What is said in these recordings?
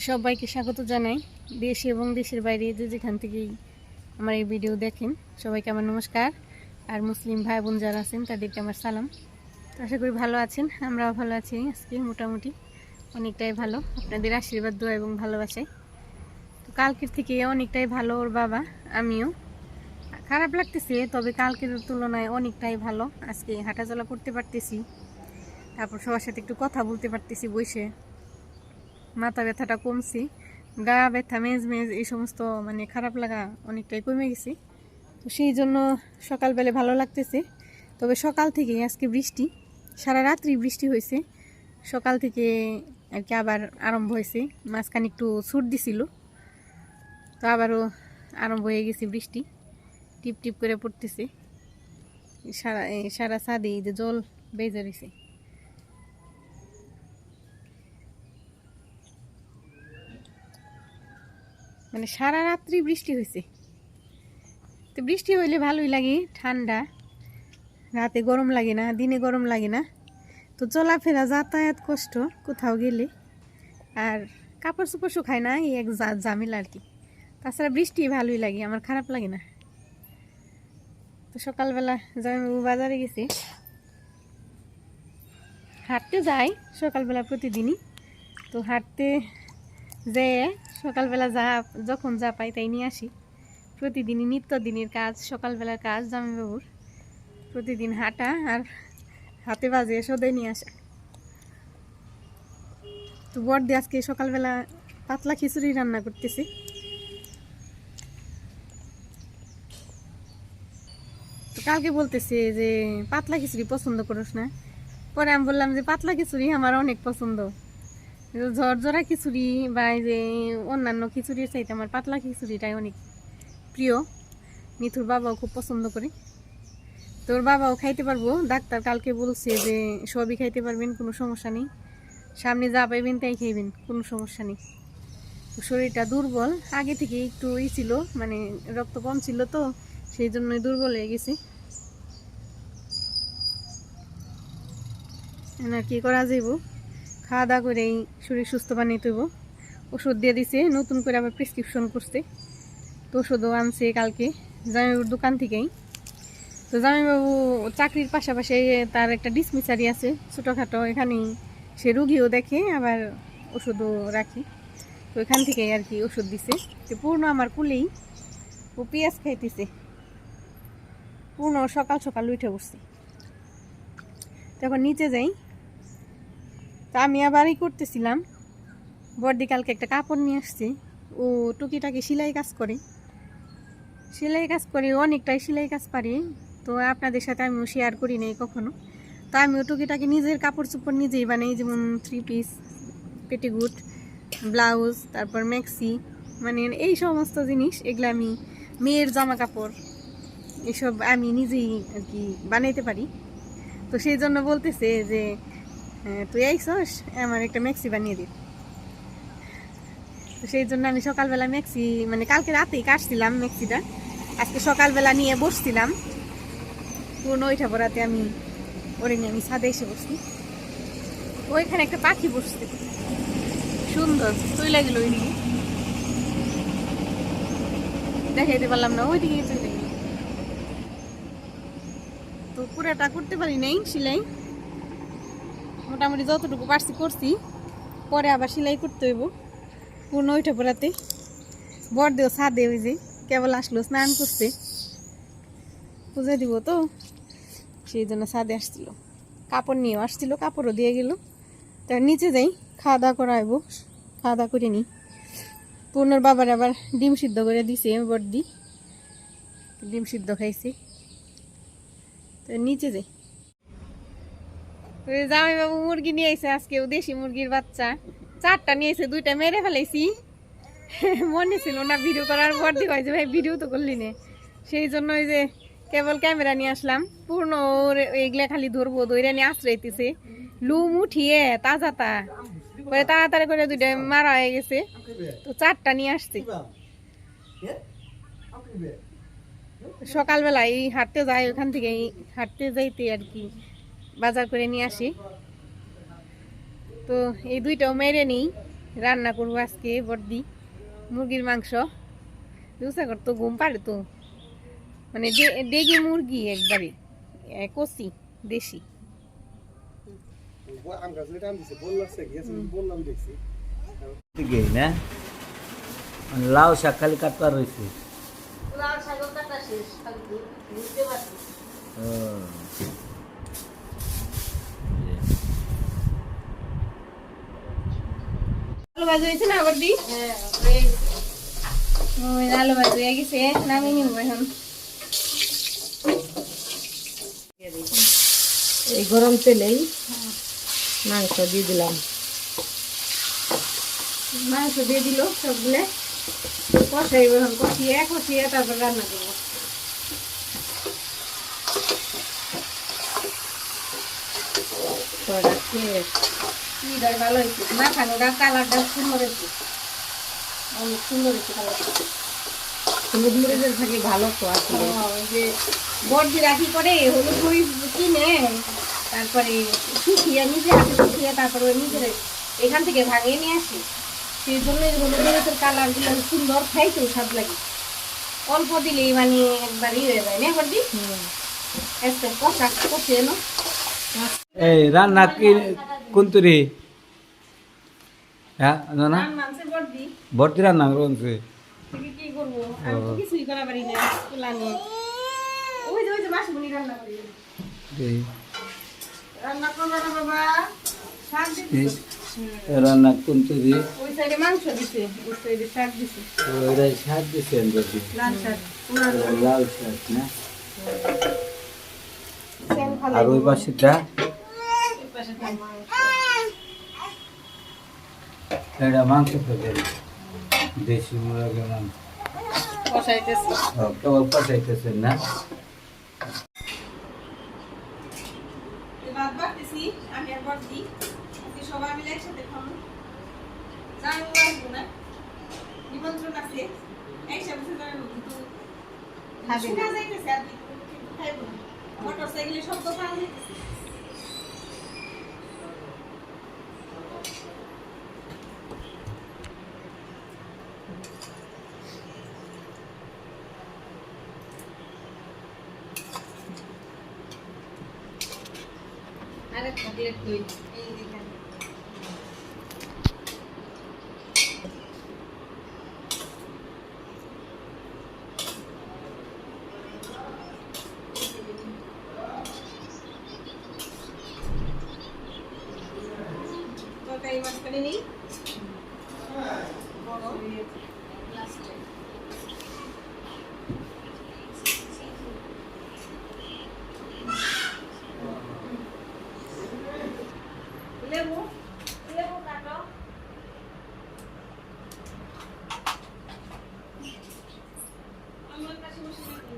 সবাইকে স্বাগত জানাই। দেশ এবং দেশের বাইরে যে যেখান থেকেই আমার এই ভিডিও দেখেন, সবাইকে আমার নমস্কার। আর মুসলিম ভাই বোন যারা আছেন, তাদেরকে আমার সালাম। তো আশা করি ভালো আছেন, আমরাও ভালো আছি আজকে মোটামুটি অনেকটাই ভালো। আপনাদের আশীর্বাদ, দোয়া এবং ভালোবাসায়। তো কালকের থেকে অনেকটাই ভালো ওর বাবা, আমিও। খারাপ লাগতেছে, তবে কালকের তুলনায় অনেকটাই ভালো। আজকে হাঁটাচলা করতে পারতেছি। তারপর সবার সাথে একটু কথা বলতে পারতেছি বসে। মাথা ব্যথাটা কমছি, গা ব্যথা, মেজ মেজ, এই সমস্ত মানে খারাপ লাগা অনেকটাই কমে গেছে। তো সেই জন্য সকালবেলা ভালো লাগতেছে। তবে সকাল থেকে আজকে বৃষ্টি, সারা রাত্রি বৃষ্টি হয়েছে। সকাল থেকে আর কি আবার আরম্ভ হয়েছে, মাঝখানে একটু ছুট দিছিল। তো আবারও আরম্ভ হয়ে গেছে বৃষ্টি টিপ টিপ করে পড়তেছে। সারা সারা এই যে জল বেজে রয়েছে মানে সারা রাত্রি বৃষ্টি হয়েছে তো বৃষ্টি হইলে ভালোই লাগে, ঠান্ডা। রাতে গরম লাগে না, দিনে গরম লাগে না। তো চলাফেরা, যাতায়াত কষ্ট, কোথাও গেলে। আর কাপড় চোপড় শুকায় না, এই এক ঝামেলা আর কি। তাছাড়া বৃষ্টি ভালোই লাগে, আমার খারাপ লাগে না। তো সকালবেলা জামাইবাবু বাজারে গেছে। হাঁটতে যাই সকালবেলা প্রতিদিনই। তো হাঁটতে যেয়ে সকালবেলা যা, যখন যা পাই তাই নিয়ে আসি। প্রতিদিনই নিত্যদিনের কাজ, সকালবেলার কাজ, জামাইবাবুর। প্রতিদিন হাঁটা আর হাতে বাজে সদাই নিয়ে আসা। তো বড়দি আজকে সকালবেলা পাতলা খিচুড়ি রান্না করতেছি। তো কালকে বলতেছে যে, পাতলা খিচুড়ি পছন্দ করিস না। পরে আমি বললাম যে, পাতলা খিচুড়ি আমার অনেক পছন্দ। ঝরঝরা খিচুড়ি বা যে অন্যান্য খিচুড়ির চাইতে আমার পাতলা খিচুড়িটাই অনেক প্রিয়। মিথুর বাবাও খুব পছন্দ করে। তোর বাবাও খাইতে পারব। ডাক্তার কালকে বলছে যে সবই খাইতে পারবেন, কোনো সমস্যা নেই। সামনে যা পাইবেন তাই খাইবেন, কোনো সমস্যা নেই। শরীরটা দুর্বল। আগে থেকে একটু ই ছিল মানে রক্ত কম ছিল তো, সেই জন্যই দুর্বল হয়ে গেছে। এখন আর কি করা যাইব? খাওয়া দাওয়া করেই শরীর সুস্থ বানিয়ে তৈব ওষুধ দিয়ে দিছে, নতুন করে আবার প্রেসক্রিপশন করছে। তো ওষুধও আনছে কালকে জামাইবাবুর দোকান থেকেই। তো জামাইবাবু চাকরির পাশাপাশি তার একটা ডিসমিসারি আছে ছোটোখাটো, এখানেই সে রুগীও দেখে আবার ওষুধও রাখি। তো এখান থেকেই আর কি ওষুধ দিছে। তো পূর্ণ আমার কুলেই ও পেঁয়াজ খাইতেছে। পূর্ণ সকাল সকাল উঠে বসছে। তখন নিচে যাই। তা আমি আবার ই করতেছিলাম। বর্দি কালকে একটা কাপড় নিয়ে আসছি। ও টুকিটাকি সেলাই কাজ করে। সেলাই কাজ করে, অনেকটাই সেলাই কাজ পারি। তো আপনাদের সাথে আমিও শেয়ার করি নাই কখনো। তো আমিও টুকিটাকি নিজের কাপড় চোপড় নিজেই বানাই, যেমন থ্রি পিস পেটিগুট ব্লাউজ তারপর ম্যাক্সি মানে এই সমস্ত জিনিস, এগুলো আমি মেয়ের জামা কাপড়, এসব আমি নিজেই আর কি বানাইতে পারি। তো সেই জন্য বলতেছে যে তুই আইসস? আমার একটা ম্যাক্সি বানিয়ে দিন তো সেই জন্য আমি সকালবেলা ম্যাক্সি মানে কালকে রাতেই কাটছিলাম ম্যাক্সিটা আজকে সকালবেলা নিয়ে বসছিলাম। পুরনো ওইটা পরাতে আমি, ওরে নিয়ে আমি ছাদে এসে বসছি। ওইখানে একটা পাখি বসছে। সুন্দর তুই লাগল ওইদিকে। দেখাইতে পারলাম না ওইদিকে তুই লাগল। তো পুরাটা করতে পারি নাই সেলাই মোটামুটি যতটুকু পারছি করছি। পরে আবার সেলাই করতে হইব। পূর্ণ ওইটা পড়াতে। বর দেও ছাদে ওই যে, কেবল আসলো, স্নান করতে। পুজো দিব তো? সেই জন্য ছাদে আসছিল। কাপড় নিয়েও আসছিল, কাপড়ও দিয়ে গেল। তার নিচে যাই, খাওয়া দাওয়া করা হইব। খাওয়া দাওয়া করে নিই পূর্ণর বাবার আবার ডিম সিদ্ধ করে দিছে, আমি বর্দি ডিম সিদ্ধ খাইছি। তো নিচে যাই। জামাই বাবু মুরগি নিয়ে এসে আজকে দেশি মুরগির বাচ্চা। চারটা নিয়ে এসে দুইটা মেরে ফেলাইছি। মনে ছিল না ভিডিও করার পর দিয়ে যে, ভাই, ভিডিও তো করলি নে। সেই জন্য ওই যে কেবল ক্যামেরা নিয়ে আসলাম। পূর্ণ ওর এগুলা খালি ধরবো দইরা নিয়ে আশ্রইতেছে। লুম উঠিয়ে, তাজা তা। পরে তাড়াতাড়ি করে দুইটা মারা হয়ে গেছে। তো চারটা নিয়ে আসছে। সকালবেলা এই হাঁটতে যাই, ওখান থেকে হাঁটতে যাইতে আর কি। বাজার করে নিয়ে আসি। তো এই দুইটাও মেরে নিই। রান্না করব আজকে বর্দি মুরগির মাংস। দুসা করতো ঘুম পারে তো। মানে ডেগি মুরগি একবারে কষি দেশি। আম গাছ আম দিছে বললাম গেছে বললাম দেখছি। দিকে না? লাউ শাক খালি কাটবার রয়েছে ও। আলু ভাজি হয়েছে না বর্দি ওই আলু ভাজি হয়ে গেছে নামিয়ে নিব এখন। এই গরম তেলেই মাংস দিয়ে দিলাম। মাংস দিয়ে দিল সবগুলো। কষাইব এখন কষিয়ে কষিয়ে তারপর রান্না করব। কয়টা ভালো হয়েছে। কালারটা সুন্দর হয়েছে। অনেক সুন্দর হয়েছে কালারটা। হলুদ মরিচের থাকে ভালো তো আসলে যে বর্দি রাখি করে? হলুদ মরিচ কিনে তারপরে শুকিয়ে নিজে হাতে শুকিয়ে তারপরে নিজের এখান থেকে ভাঙিয়ে নিয়ে আসি। সেই জন্য হলুদ মরিচের কালারগুলো সুন্দর খাইতেও স্বাদ লাগে। অল্প দিলেই মানে একবারই হয়ে যায় না বর্দি একটা কষা এই রান্না কি কোন তুরি হ্যাঁ না না? মাংসের বর্দি ভর্তি রান্না করছে। রান্না কোন তুরি ওই সাইডে মাংস দিছে ওই সাইডে শাক দিছে। ওরা শাক দিচ্ছেন লাল শাক লাল। শাক না? আর ওই পাশেটা। এটা মাংস থেকে দেশি মুরগের মাংস। কেবল না। ভাত আমি আর বর্দি সবাই মিলে একসাথে খাব। যাই আসব না। নিমন্ত্রণ আছে। একসাথে কিন্তু শোনা যাইতেছে আর কি, কিন্তু খাইবো না মোটর সাইকেলে শব্দ পাওয়া যাইতেছে আরে চকলেট কই এই দেখেন তরকারি মাঝখানে নেই বড় লাস্টে লেবু লেবু কাটো আমার কাছে বসে নাকি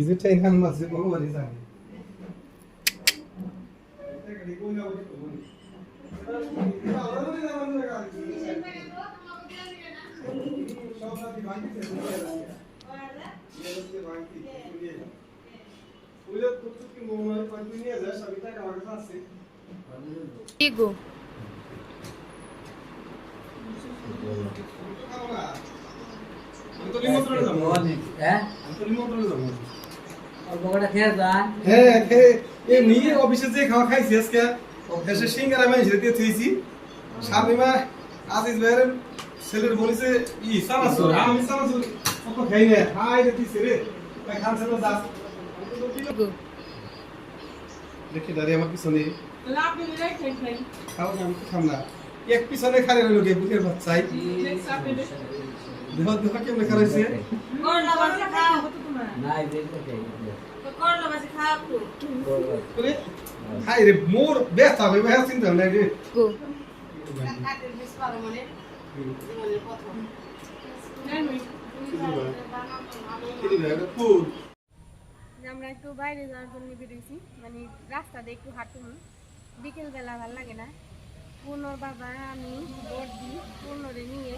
কি যে টাইম খান মাছ ভগবানই জানে ইগো হ্যাঁ অল্প করে খেয়ে যান হ্যাঁ খেয়ে এমনি অফিসে যে খাওয়া খাইছি আজকে। সিঙ্গারা আমি দিয়ে থুইছি। সামনে আজিজ ভাইয়ের ছেলের বলেছে ই সানাসুর আমি সানাসুর অত খাই না। হাই রে দিছে রে। ভাই খান ছেলে দাস দেখি দাঁড়িয়ে আমার পিছনে। খাও আমি খাম না। এক পিছনে খারে রইল গে বুকের বাচ্চাই। দেহ দেহ কেমনে খারাইছে? দেখতে হাই রে মোর ব্যথা হবে ভাই চিন্তা নাই রে। আমরা একটু বাইরে যাওয়ার জন্য বেরিয়েছি মানে রাস্তাতে একটু হাঁটুন। বিকেলবেলা ভালো লাগে না। পূর্ণর বাবা আমি বর্দি পূর্ণরে নিয়ে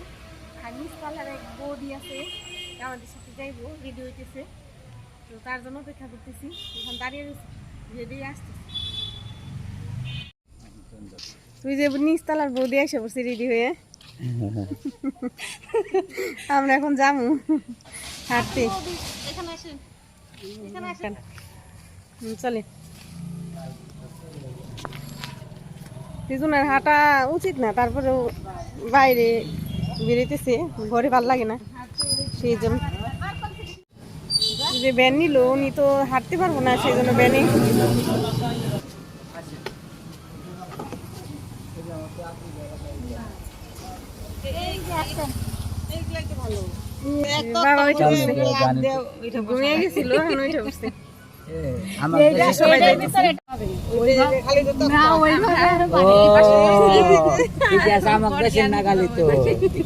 আর মিস পার্লার এক বৌদি আছে আমাদের সাথে যাইবো রেডি হইতেছে। তো তার জন্য অপেক্ষা করতেছি। এখন দাঁড়িয়ে রেডি আসতেছি। তুই যে নিচতলার বৌদি এসে বসে রেডি হয়ে। আমরা এখন যামু হাঁটতে। চলে। দুজনের হাঁটা উচিত না, তারপরেও বাইরে বেরোতেছে ঘরে ভালো লাগে না। সেই জন্য। যে ব্যান নিল উনি তো হাঁটতে পারব না সেই জন্য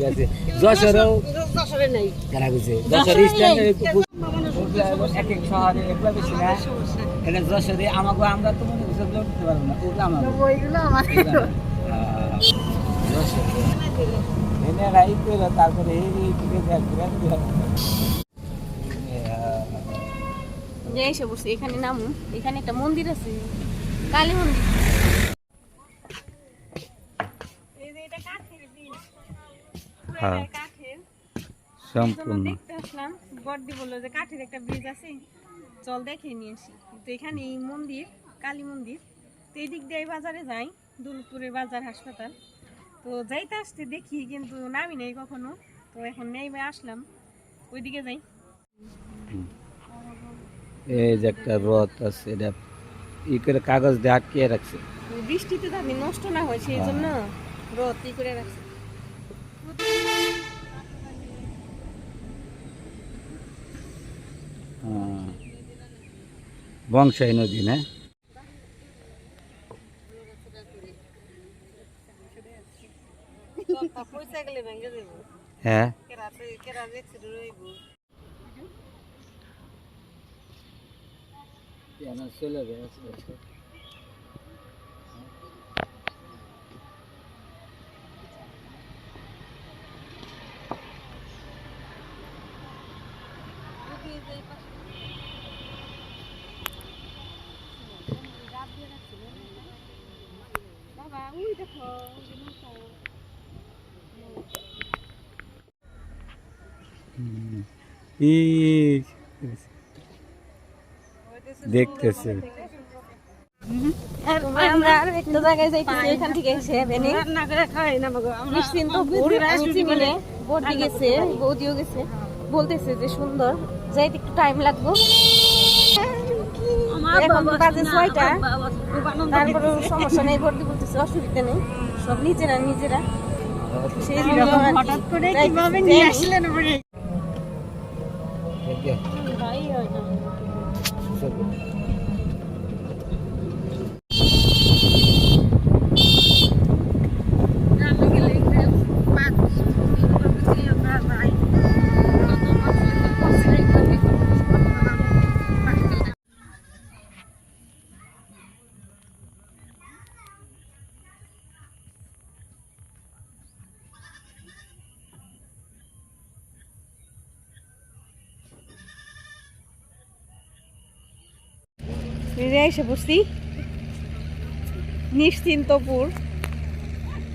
আছে যশোরেও কারা গেছে যশোর স্ট্যান্ডে এক এক শহরে এগুলো বেশি না। এটা যশোরে আমাকে আমরা তো মনে করছি ওগুলো উঠতে পারব না ওগুলো আমাকে ওইগুলো আমার এনে তারপরে এই দিকে এসে বসছে এখানে নামু এখানে একটা মন্দির আছে কালী মন্দির। এই যে এটা কাঠের bridge। পুরো হ্যাঁ। সম্পূর্ণ। বড়দি বলল যে কাঠের একটা ব্রিজ আছে চল দেখে নিয়ে আসি। তো এখানে এই মন্দির কালী মন্দির তো এই দিক দিয়ে বাজারে যাই দুলপুরের বাজার হাসপাতাল। তো যাইতে আসতে দেখি কিন্তু নামি নেই কখনো। তো এখন নেই আসলাম। ওইদিকে যাই। এই যে একটা রথ আছে এটা ই করে কাগজ দিয়ে আটকিয়ে রাখছে। বৃষ্টিতে যাতে নষ্ট না হয় সেই জন্য রথ ই করে রাখছে হ্যাঁ। বংশাই নদী না? হ্যাঁ। চলে গেছে ই দেখতেছে। আমরা আর একটা জায়গায় যাইতেছি এখান থেকে এসে বেনে নে, গেছে বৌদিও গেছে। বলতেছে যে সুন্দর যাইতে একটু টাইম লাগবো। এখন বাজে ছয়টা। তারপরে সমস্যা নেই বৌদি বলতেছে অসুবিধা নেই। সব নিজেরা নিজেরা। সেই জন্য হঠাৎ করে কীভাবে নিয়ে আসলেন এসে বসছি নিশ্চিন্তপুর।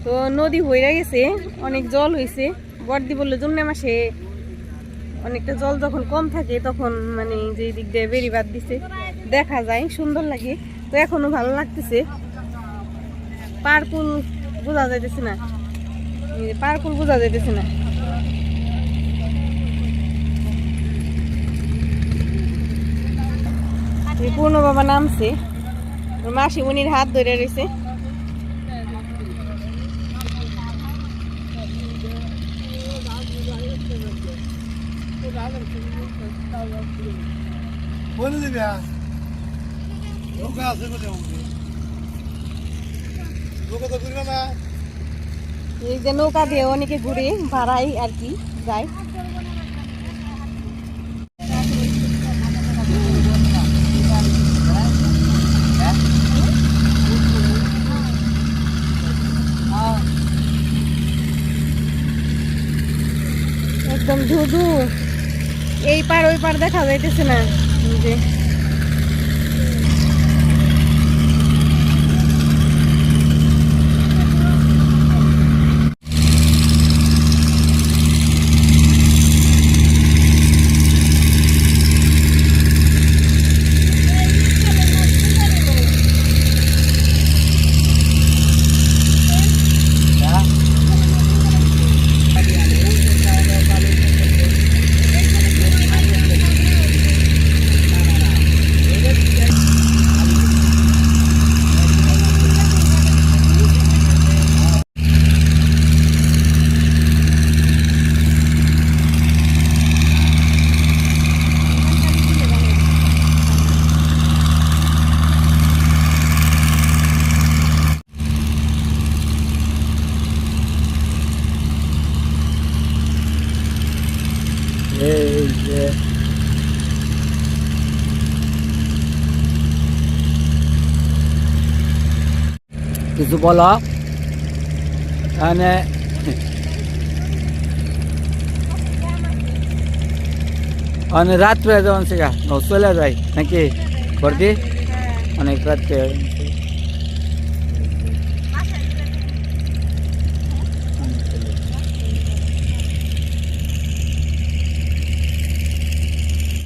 তো নদী হয়ে গেছে, অনেক জল হয়েছে বর্দি বলল জুমনে মাসে অনেকটা জল যখন কম থাকে, তখন মানে যে দিক দিয়ে বেরিবাদ দিছে। দেখা যায়, সুন্দর লাগে। তো এখনও ভালো লাগতেছে। পার্কুল বোঝা যাইতেছে না। পার্কুল বোঝা যাইতেছে না। পূর্ণ বাবা নামছে ওর মাসি উনির হাত ধরে রয়েছে। বলে দিবি নৌকা আছে বলে নৌকা তো ঘুরবে না। এই যে নৌকা দিয়ে অনেকে ঘুরে ভাড়াই আর কি যায়। একদম ধুধু। এই পার ওই পার দেখা যাইতেছে না। যে এই যে কিছু বলা। মানে মানে রাত্রে যখন সেগা চলে যায় নাকি? বর্দি অনেক রাত্রে।